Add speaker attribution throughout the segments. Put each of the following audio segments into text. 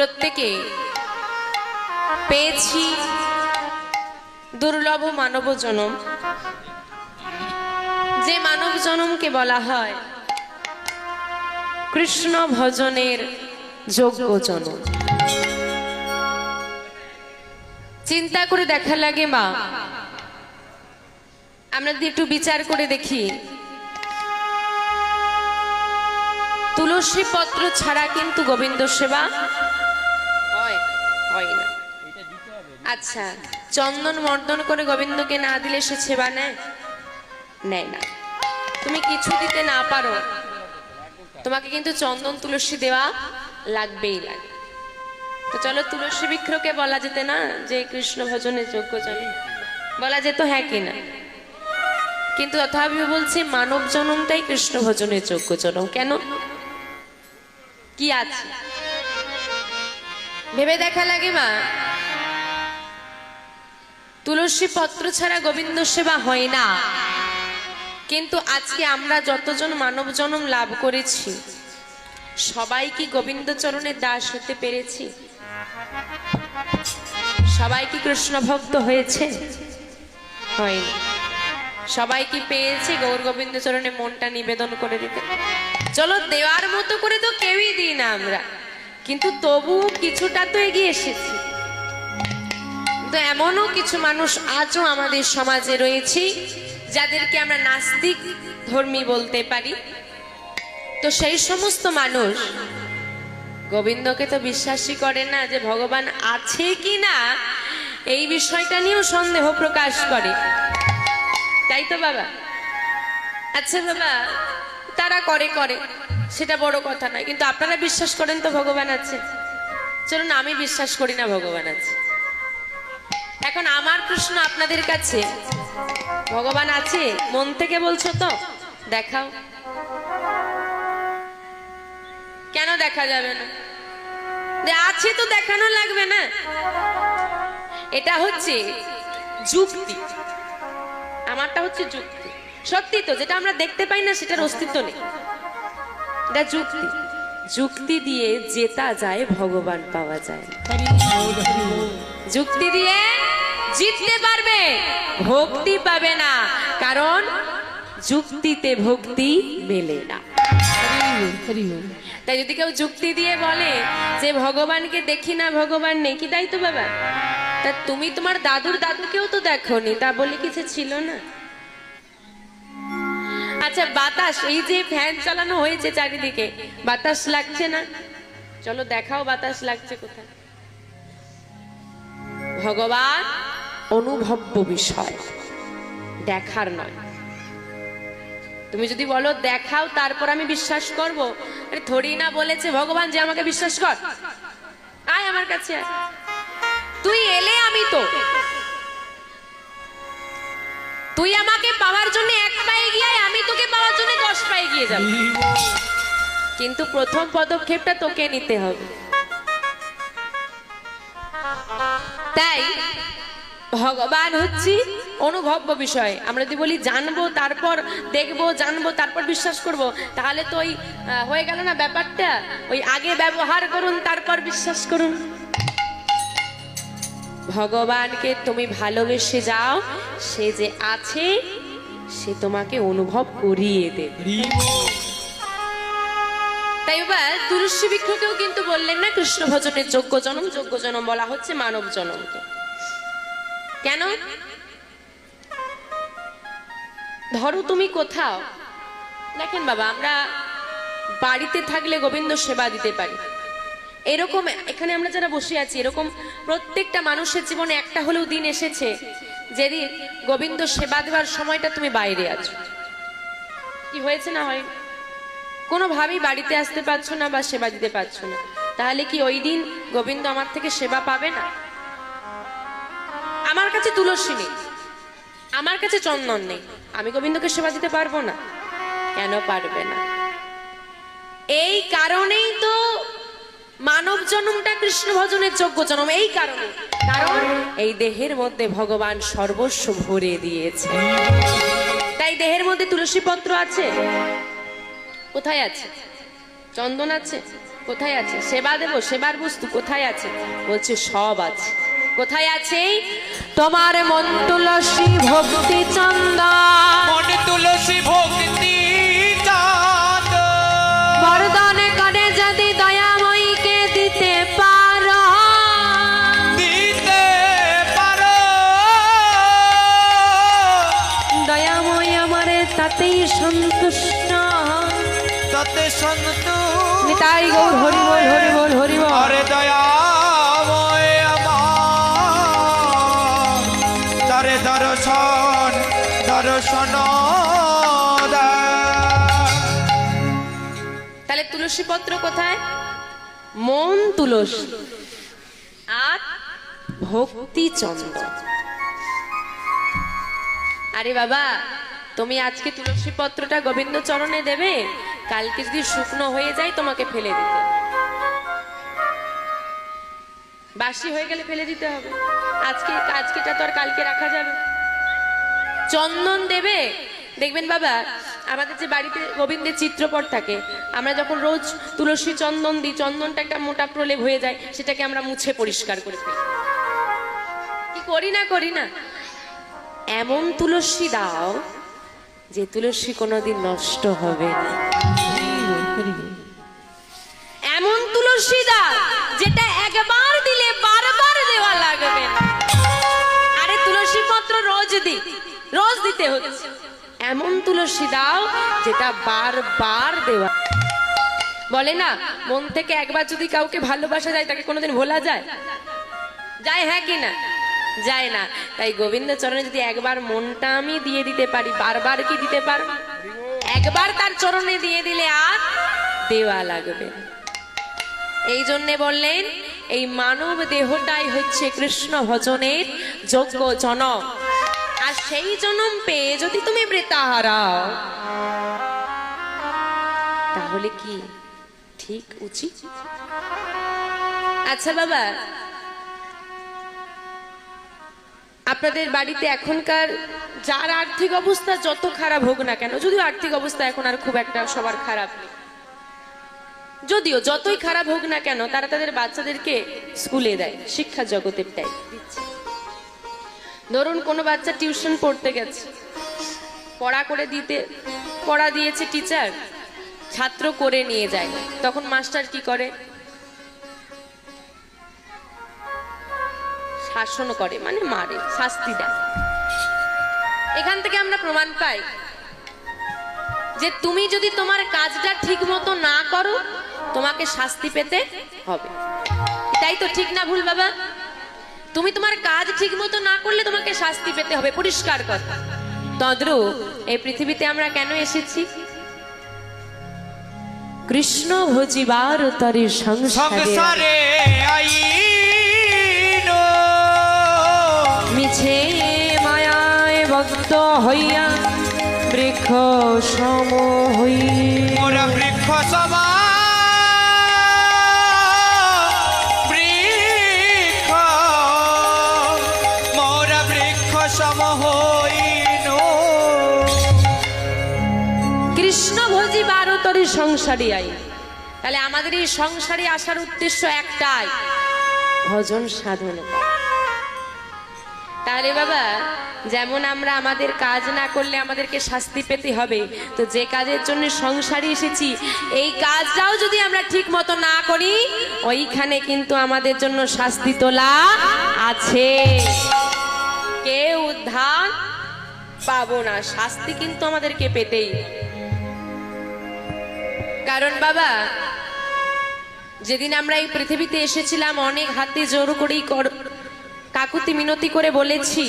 Speaker 1: প্রত্যেকে পেয়েছি দুর্লভ মানব জনম। যে মানব জনমকে বলা হয় কৃষ্ণ ভজনের যোগ্য জনম। চিন্তা করে দেখা লাগে মা। আমরা যদি একটু বিচার করে দেখি। তুলসী পত্র ছাড়া কিন্তু গোবিন্দ সেবা আচ্ছা। চন্দন মর্দন করে গোবিন্দকে না দিলে সে সেবা নেয়? নেয় না। তুমি কিছু দিতে না পারো। তোমাকে কিন্তু চন্দন তুলসী দেওয়া লাগবেই লাগে। তো চলো তুলসী বিক্রকে বলা যেতে না যে কৃষ্ণ ভজনের যোগ্য জন। বলা যেত হ্যাঁ কিনা কিন্তু তথাপিও বলছে মানব জনমটাই কৃষ্ণ ভজনের যোগ্য জনম। কেন? কি আছে? ভেবে দেখা লাগে মা। তুলসী পত্র ছাড়া গোবিন্দ সেবা হয় না। কিন্তু আজকে আমরা যতজন মানব জনম লাভ করেছি, সবাই কি গোবিন্দ চরণের দাস হতে পেরেছি? সবাই কি কৃষ্ণ ভক্ত হয়েছে? হয়নি। সবাই কি পেয়েছে? গৌর গোবিন্দ চরণে মনটা নিবেদন করে দিতে। চলো দেওয়ার মতো করে তো কেউই দিই না আমরা। কিন্তু তবু কিছুটা তো এগিয়ে এসেছি। তো এমনও কিছু মানুষ আজও আমাদের সমাজে রয়েছে যাদেরকে আমরা নাস্তিক ধর্মী বলতে পারি। তো সেই সমস্ত মানুষ গোবিন্দকে তো বিশ্বাসই করে না যে ভগবান আছে কি না, এই বিষয়টা নিয়েও সন্দেহ প্রকাশ করে। তাই তো বাবা? আচ্ছা বাবা, তারা করে করে। সেটা বড় কথা নয়, কিন্তু আপনারা বিশ্বাস করেন তো ভগবান আছে। চলুন, আমি বিশ্বাস করি না ভগবান আছে। এখন আমার প্রশ্ন আপনাদের কাছে। ভগবান আছে? মন থেকে বলছো তো? দেখাও। কেন দেখা যাবে না? যে আছে তো দেখানো লাগবে না। এটা হচ্ছে যুক্তি। আমারটা হচ্ছে যুক্তি। সত্যি তো, যেটা আমরা দেখতে পাই না, সেটার অস্তিত্ব নেই। এটা যুক্তি। যুক্তি দিয়ে জেতা যায়, ভগবান পাওয়া যায়। যুক্তি দিয়ে জিততে পারবে, ভক্তি পাবে না, কারণ যুক্তিতে ভক্তি মেলে না। তাই যদি কেউ যুক্তি দিয়ে বলে যে ভগবানকে দেখি না, ভগবান নেই, কি তাই তো বাবা? তা তুমি তোমার দাদুর দাদুকেও তো দেখোনি, তা বলে কিছু ছিল না? আচ্ছা বাতাস, এই যে ফ্যান চালানো হয়েছে চারিদিকে, বাতাস লাগছে না? চলো দেখাও বাতাস লাগছে কোথায়। ভগবান অনুভব্য বিষয়, দেখার নয়। তুমি যদি বলো, দেখাও, তারপর আমি বিশ্বাস করব। আরে থরি না বলেছে ভগবান যে আমাকে বিশ্বাস কর। আয় আমার কাছে। তুই এলে আমি তো। তুই আমাকে পাওয়ার জন্য এক পায়ে গিয়ে আমি তোকে পাওয়ার জন্য দশ পায়ে গিয়ে যাব। কিন্তু প্রথম পদক্ষেপটা তোকে নিতে হবে। তাই ভগবান হচ্ছে অনুভব্য বিষয়। আমরা যদি বলি জানব, তারপর দেখব, জানব, তারপর বিশ্বাস করব, তাহলে তো ওই হয়ে গেল না ব্যাপারটা? ওই আগে ব্যবহার করুন, তারপর বিশ্বাস করুন। ভগবানকে তুমি ভালোবেসে যাও, সে যে আছে, সে তোমাকে অনুভব করিয়ে দেবে। তাই এবার তুলসী বিক্ষকেও কিন্তু বললেন না কৃষ্ণ ভজনের যোগ্য জনম যোগ্য জনম বলা হচ্ছে মানব জনমকে। কেন? ধরো তুমি কোথাও, দেখেন বাবা, আমরা বাড়িতে থাকলে গোবিন্দ সেবা দিতে পারি। এরকম এখানে আমরা যারা বসে আছি, এরকম প্রত্যেকটা মানুষের জীবনে একটা হলেও দিন এসেছে, যেদিন গোবিন্দ সেবা দেওয়ার সময়টা তুমি বাইরে আছো। কি হয়েছে না হয় কোনোভাবেই বাড়িতে আসতে পারছ না বা সেবা দিতে পারছ না। তাহলে কি ওই দিন গোবিন্দ আমার থেকে সেবা পাবে না? আমার কাছে তুলসী নেই। আমার কাছে চন্দন নেই। আমি গোবিন্দকে সেবা দিতে পারব না? কেন পারবে না? এই কারণেই তো মানব জন্মটা কৃষ্ণ ভজনের যোগ্য জন্ম, এই কারণে। কারণ এই দেহের মধ্যে ভগবান সর্বস্ব ভরে দিয়েছে। তাই দেহের মধ্যে তুলসী পত্র আছে? কোথায় আছে? চন্দন আছে? কোথায় আছে? সেবা দেব সেবার বস্তু কোথায় আছে? বলছে সব আছে। কোথায় আছে তোমার মন তুলসী ভক্তি চন্দন।
Speaker 2: মনে তুলসী ভক্তি
Speaker 1: বরদান করে যদি দয়াময়ীকে দিতে পারো।
Speaker 2: দিতে পারো।
Speaker 1: দয়াময় আমারে তাতেই সন্তুষ্ট
Speaker 2: তাতে সন্তু
Speaker 1: নিতাই গৌর হরি বল হরি বল হরি বল
Speaker 2: আরে দয়াময় আমার। তারে দর্শন দর্শন দেয়।
Speaker 1: তাহলে তুলসী পত্র কোথায়? মন তুলসী। আর ভক্তি চন্দন আরে বাবা তুমি আজকে তুলসী পত্রটা গোবিন্দ চরণে দেবে? কালকে যদি শুকনো হয়ে যায়, তোমাকে ফেলে দিতে বাসি হয়ে গেলে ফেলে দিতে হবে। আজকে, আজকেটা তো আর কালকে রাখা যাবে। চন্দন দেবে। দেখবেন বাবা, আমাদের যে বাড়িতে গোবিন্দের চিত্রপট থাকে, আমরা যখন রোজ তুলসী চন্দন দিই, চন্দনটা একটা মোটা প্রলেপ হয়ে যায়, সেটাকে আমরা মুছে পরিষ্কার করে ফেলি। কি করি না করি না? এমন তুলসী দাও যে তুলসী কোনোদিন নষ্ট হবে না। এমন তুলসী দাও যেটা একবার দিলে বারবার দেওয়া লাগবে আরে তুলসী পত্র রোজ দি, রোজ দিতে হচ্ছে। এমন তুলসী দাও যেটা বারবার দেওয়া বলে না, মন থেকে একবার যদি কাউকে ভালোবাসা যায়, তাকে কোনোদিন ভোলা যায়? যায় হ্যাঁ কি না? যায় না। তাই গোবিন্দ চরণে যদি একবার মনটা আমি দিয়ে দিতে পারি, বারবার কি দিতে পারব? একবার তার চরণে দিয়ে দিলে আর দেওয়া লাগবে এই জন্যে বললেন, এই মানব দেহটাই হচ্ছে কৃষ্ণ ভজনের যোগ্য জনম আর সেই জনম পেয়ে যদি তুমি বৃতা হারাও, তাহলে কি ঠিক উচিত? আচ্ছা বাবা আপনাদের বাড়িতে এখনকার যার আর্থিক অবস্থা যত খারাপ হোক না কেন, যদিও আর্থিক অবস্থা এখন আর খুব একটা সবার খারাপ নেই, যদিও যতই খারাপ হোক না কেন, তারা তাদের বাচ্চাদেরকে স্কুলে দেয়, শিক্ষা জগতের দেয়। ধরুন কোনো বাচ্চা টিউশন পড়তে গেছে, পড়া করে দিতে, পড়া দিয়েছে টিচার, ছাত্র করে নিয়ে যায়, তখন মাস্টার কি করে শাসন করে মানে মারে, শাস্তি দেয়। এখান থেকে আমরা প্রমাণ পাই যে তুমি যদি তোমার কাজটা ঠিক মতো না করো, তোমাকে শাস্তি পেতে হবে। তাই তো ঠিক না ভুল, বাবা? তুমি তোমার কাজ ঠিক মতো না করলে তোমাকে শাস্তি পেতে হবে, পরিষ্কার কথা। তদ্রূপ এই পৃথিবীতে আমরা কেন এসেছি? কৃষ্ণ ভজিবার তরে সংসারে মিছে মায়ায় ভক্ত হইয়া বৃক্ষ সম হই
Speaker 2: মোরা বৃক্ষ সভা বৃক্ষ। মোরা বৃক্ষ সম হইন।
Speaker 1: কৃষ্ণ ভজি বারো তরে সংসারী আই। তাহলে আমাদের এই সংসারে আসার উদ্দেশ্য একটাই ভজন সাধন। তাহলে বাবা, যেমন আমরা আমাদের কাজ না করলে আমাদেরকে শাস্তি পেতে হবে, তো যে কাজের জন্য সংসারে এসেছি, এই কাজটাও যদি আমরা ঠিক মতো না করি, ওইখানে কিন্তু আমাদের জন্য শাস্তি তোলা আছে। কেউ উদ্ধার পাবো না, শাস্তি কিন্তু আমাদেরকে পেতেই। কারণ বাবা, যেদিন আমরা এই পৃথিবীতে এসেছিলাম, অনেক হাতে জোর করেই কর- কাকুতি মিনতি করে বলেছি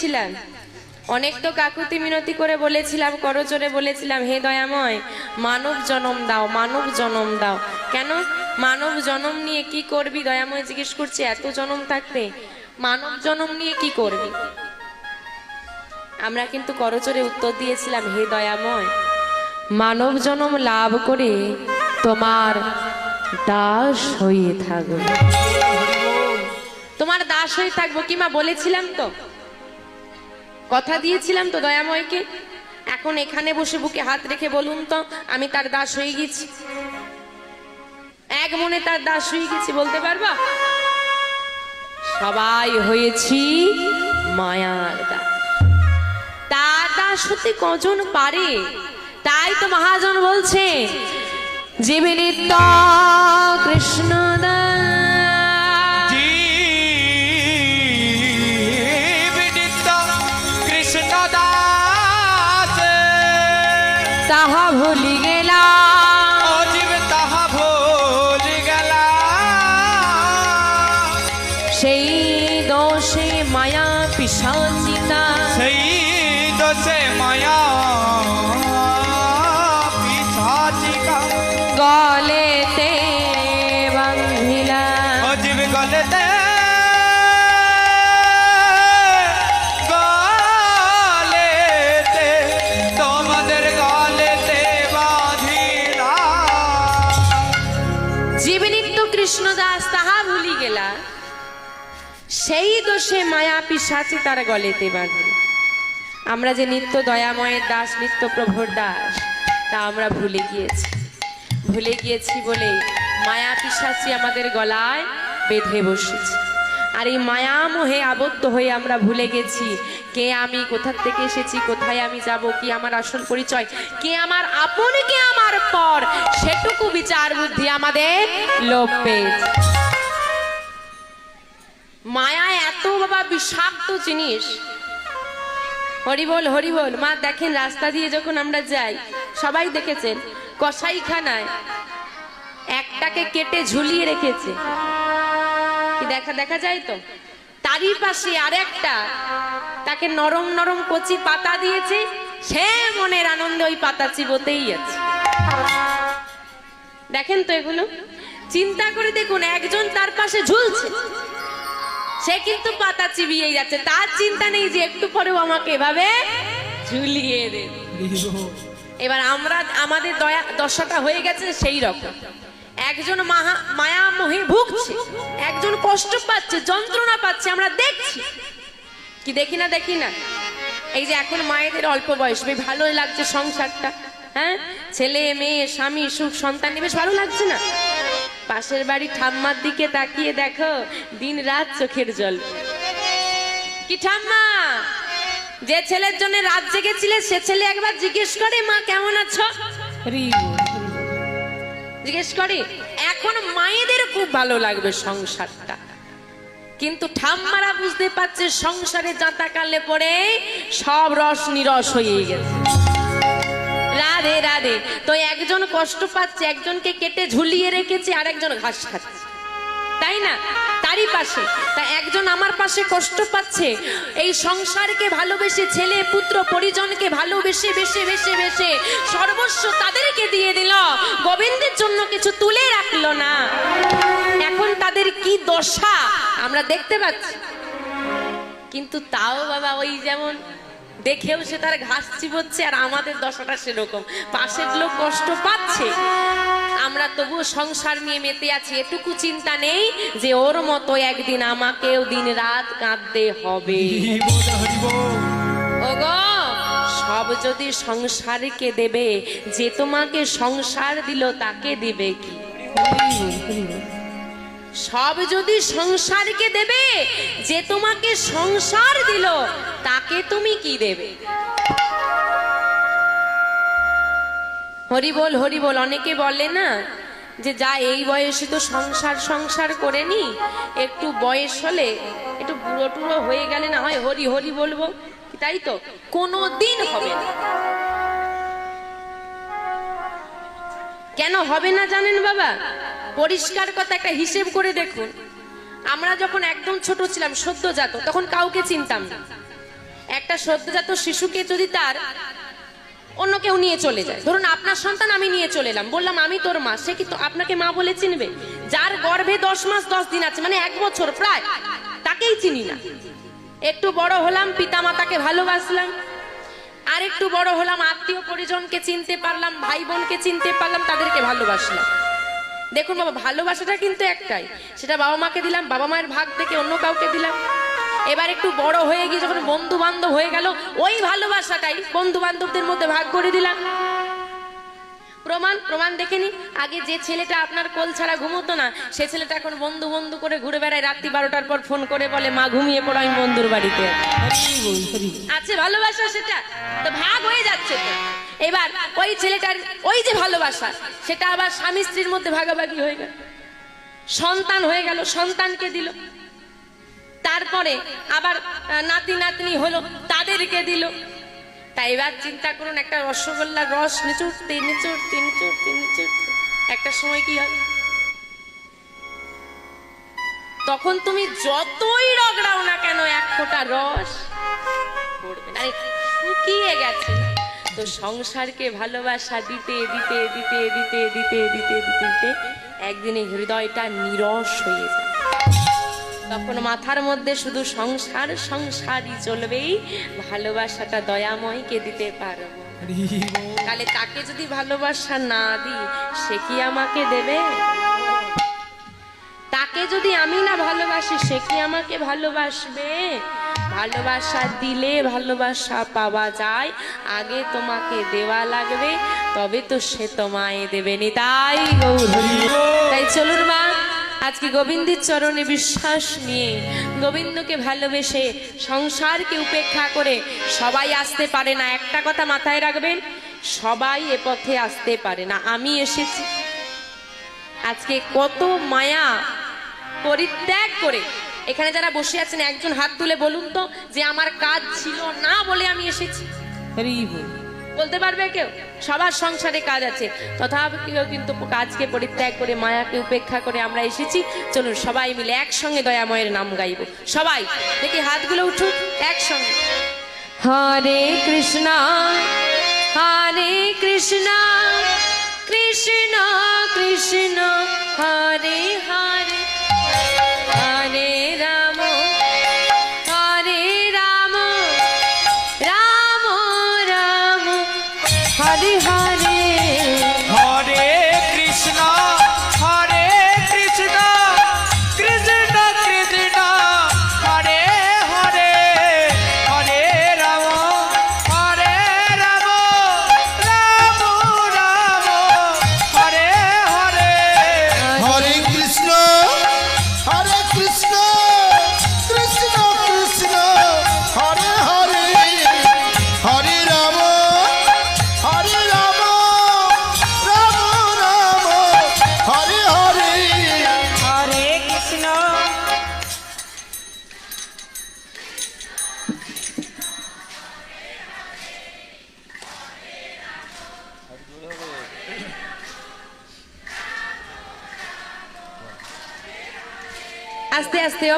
Speaker 1: চেয়েছিলাম অনেক তো কাকুতি মিনতি করে বলেছিলাম, করজোরে বলেছিলাম, হে দয়াময়, মানব জনম দাও, মানব জনম দাও। কেন? মানব জনম নিয়ে কি করবি? দয়াময় জিজ্ঞেস করছে, এত জনম থাকতে মানব জনম নিয়ে কি করবি? আমরা কিন্তু করচরে উত্তর দিয়েছিলাম, হে দয়াময়, মানব জনম লাভ করে তোমার দাস হয়ে থাকবে। তোমার দাস হয়ে থাকব কিমা বলেছিলাম তো। কথা দিয়েছিলাম তো দয়াময়কে। এখন এখানে বসে বুকে হাত রেখে বলুন তো, আমি তার দাস হয়ে গেছি। এক মনে তার দাস হয়ে গেছি, বলতে পারবা? সবাই হয়েছি মায়ার দাস। তার দাস হতে কজন পারে? তাই তো মহাজন বলছে জীবে নিত্য কৃষ্ণ তাহা ভুলি গেলাম দোষে মায়া পিসাচি তার গলেতে বাঁধিল আমরা যে নিত্য দয়াময়ের দাস, নিত্য প্রভুর দাস, তা আমরা ভুলে গিয়েছি। ভুলে গিয়েছি বলে মায়া পিসাচি আমাদের গলায় বেঁধে বসেছে। আর এই মায়া মোহে আবদ্ধ হয়ে আমরা ভুলে গেছি, কে আমি, কোথার থেকে এসেছি, কোথায় আমি যাব, কি আমার আসল পরিচয়, কে আমার আপন, কে আমার পর, সেটুকু বিচার বুদ্ধি আমাদের লোপ পেয়েছে। মায়া এত বাবা বিষাক্ত জিনিস। হরিবল হরিবল, মা দেখেন রাস্তা দিয়ে যখন আমরা যাই, সবাই দেখেছেন কসাইখানায় একটাকে কেটে ঝুলিয়ে রেখেছে। দেখা দেখা যায় তো? তারই পাশে আরেকটা, তাকে নরম নরম কচি পাতা দিয়েছে। সে মনের আনন্দে ওই পাতা চিবোতেই আছে। দেখেন তো এগুলো? চিন্তা করে দেখুন, একজন তার পাশে ঝুলছে। সে কিন্তু পাতা চিবিয়ে যাচ্ছে। তার চিন্তা নেই যে একটু পরেও আমাকে এভাবে ঝুলিয়ে দেবে। এবার আমরা, আমাদের দয়া, দশাটা হয়ে গেছে সেই রকম। একজন মাহা, মায়া মোহে ভুগছে, একজন কষ্ট পাচ্ছে, যন্ত্রণা পাচ্ছে, আমরা দেখছি। কি দেখি না দেখি না? এই যে এখন মায়েদের অল্প বয়স, বেশ ভালোই লাগছে সংসারটা হ্যাঁ? ছেলে, মেয়ে, স্বামী, সুখ, সন্তান বেশ ভালো লাগছে না? পাশের বাড়ি ঠাম্মার দিকে তাকিয়ে দেখো দিন রাত চোখের জল। কি ঠাম্মা? যে ছেলের জন্য রাত জেগেছিলে সে ছেলে একবার জিজ্ঞেস করে মা কেমন আছো? জিজ্ঞেস করে এখন মায়েদের খুব ভালো লাগবে সংসারটা। কিন্তু ঠাম্মারা বুঝতে পারছে সংসারে যাতা কালে পরে সব রস নিরস হয়ে গেছে। রাধে রাধে। তো একজন কষ্ট পাচ্ছে, একজনকে কেটে ঝুলিয়ে রেখেছে আর একজন ঘাস খাচ্ছে। তাই না? তারই পাশে। তা একজন আমার পাশে কষ্ট পাচ্ছে, এই সংসারকে ভালোবেসে, ছেলে, পুত্র, পরিজনকে ভালোবেসে, বেসে বেসে বেসে সর্বস্ব তাদেরকে দিয়ে দিল। গোবিন্দের জন্য কিছু তুলে রাখল না। এখন তাদের কি দশা? আমরা দেখতে পাচ্ছি। কিন্তু তাও বাবা ওই যেমন দেখেও সে তার ঘাস চিবোচ্ছে আর আমাদের দশাটা সেরকম। পাশের লোক কষ্ট পাচ্ছে। আমরা তবুও সংসার নিয়ে মেতে আছি। এটুকু চিন্তা নেই যে ওর মতো একদিন আমাকেও দিন রাত কাঁদতে হবে। ওগো সব যদি সংসারকে দেবে যে তোমাকে সংসার দিল তাকে দিবে কি? সব যদি সংসারকে দেবে যে তোমাকে সংসার দিল তাকে তুমি কি দেবে? হরি বল হরি বল, অনেকে বলে না যে যা এই বয়সে তো সংসার সংসার করে নি, একটু বয়স হলে একটু বুড়ো টুড়ো হয়ে গেলে না হয় হরি হরি বলব তাই তো? কোনো দিন হবে না। কেন হবে না জানেন বাবা? পরিষ্কার কথা, একটা হিসেব করে দেখুন। আমরা যখন একদম ছোট ছিলাম, সদ্য জাত তখন কাউকে চিনতাম না। একটা সদ্যজাত শিশুকে যদি তার অন্য কেউ নিয়ে চলে যায়। ধরুন আপনার সন্তান আমি নিয়ে চলে এলাম, বললাম আমি তোর মা, সে কি তো আপনাকে মা বলে চিনবে? যার গর্ভে দশ মাস, দশ দিন আছে মানে এক বছর প্রায়, তাকেই চিনি না। একটু বড় হলাম পিতা মাতাকে ভালোবাসলাম। আর একটু বড় হলাম, আত্মীয় পরিজনকে চিনতে পারলাম ভাই বোনকে চিনতে পারলাম, তাদেরকে ভালোবাসলাম। দেখুন বাবা, ভালোবাসাটা কিন্তু একটাই। সেটা বাবা মাকে দিলাম, বাবা মায়ের ভাগ থেকে অন্য কাউকে দিলাম। এবার একটু বড় হয়ে গিয়ে যখন বন্ধু বান্ধব হয়ে গেল, ওই ভালোবাসাটাই বন্ধু বান্ধবদের মধ্যে ভাগ করে দিলাম। প্রমাণ প্রমাণ দেখে নি? আগে যে ছেলেটা আপনার কোল ছাড়া ঘুমোতো না, সে ছেলেটা এখন বন্ধু বন্ধু করে ঘুরে বেড়ায়, রাত্রি বারোটার পর ফোন করে বলে, মা, ঘুমিয়ে পড়ো, আমি বন্ধুর বাড়িতে। আছে, ভালোবাসা সেটা? তো ভাগ হয়ে যাচ্ছে তো। এবার ওই ছেলেটার ওই যে ভালোবাসা, সেটা আবার স্বামী স্ত্রীর মধ্যে ভাগাভাগি হয়ে গেল। সন্তান হয়ে গেল, সন্তানকে দিল। তারপরে আবার নাতি নাতনি হলো, তাদেরকে দিল। তাই এবার চিন্তা করুন, একটা রসগোল্লার রস নিচুড়তে নিচুড়তে নিচুড়তে নিচুড়তে একটা সময় কি হবে? তখন তুমি যতই রগড়াও না কেন, এক ফোঁটা রস পড়বে না। শুকিয়ে গেছে। তো সংসারকে ভালোবাসা দিতে দিতে দিতে দিতে দিতে দিতে দিতে দিতে, একদিনে হৃদয়টা নিরস হয়ে যায়। তখন মাথার মধ্যে শুধু সংসার সংসারই চলবেই। ভালোবাসাটা দয়াময়কে দিতে পারব তাহলে তাকে যদি ভালোবাসা না দিই সে কি আমাকে দেবে? তাকে যদি আমি না ভালোবাসি সে কি আমাকে ভালোবাসবে? ভালোবাসা দিলে ভালোবাসা পাওয়া যায়। আগে তোমাকে দেওয়া লাগবে তবে তো সে তোমায় দেবে নি তাই। তাই চলুন আজকে গোবিন্দের চরণে বিশ্বাস নিয়ে গোবিন্দকে ভালোবেসে সংসারকে উপেক্ষা করে সবাই আসতে পারে না। একটা কথা মাথায় রাখবেন, সবাই এ পথে আসতে পারে না। আমি এসেছি। আজকে কত মায়া পরিত্যাগ করে এখানে যারা বসে আছেন, একজন হাত তুলে বলুন তো যে আমার কাজ ছিল না বলে আমি এসেছি। বলতে পারবে কেউ? সবার সংসারে কাজ আছে। তথাপি কেউ কিন্তু কাজকে পরিত্যাগ করে, মায়াকে উপেক্ষা করে আমরা এসেছি। চলুন সবাই মিলে একসঙ্গে দয়াময়ের নাম গাইব। সবাই, দেখি হাতগুলো উঠুক, একসঙ্গে। হরে কৃষ্ণ হরে কৃষ্ণ কৃষ্ণ কৃষ্ণ, হরে হরে।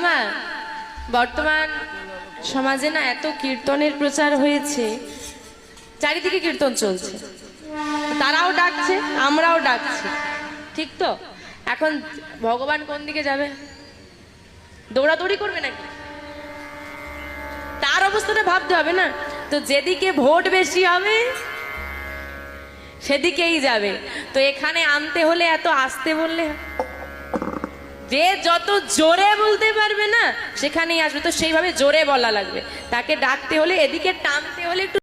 Speaker 1: আস্তে আস্তে মা বর্তমান সমাজে না এত কীর্তনের প্রচার হয়েছে, চারিদিকে কীর্তন চলছে। তারাও ডাকছে, আমরাও ডাকছি, ঠিক তো? এখন ভগবান কোন দিকে যাবে? দৌড়াদৌড়ি করবে নাকি? তার অবস্থাটা ভাবতে হবে না? তো যেদিকে ভোট বেশি হবে, সেদিকেই যাবে। তো এখানে আনতে হলে এত আসতে বললে? যে যত জোরে বলতে পারবে না, সেখানেই আসবে। তো সেইভাবে জোরে বলা লাগবে। তাকে ডাকতে হলে, এদিকে টানতে হলে একটু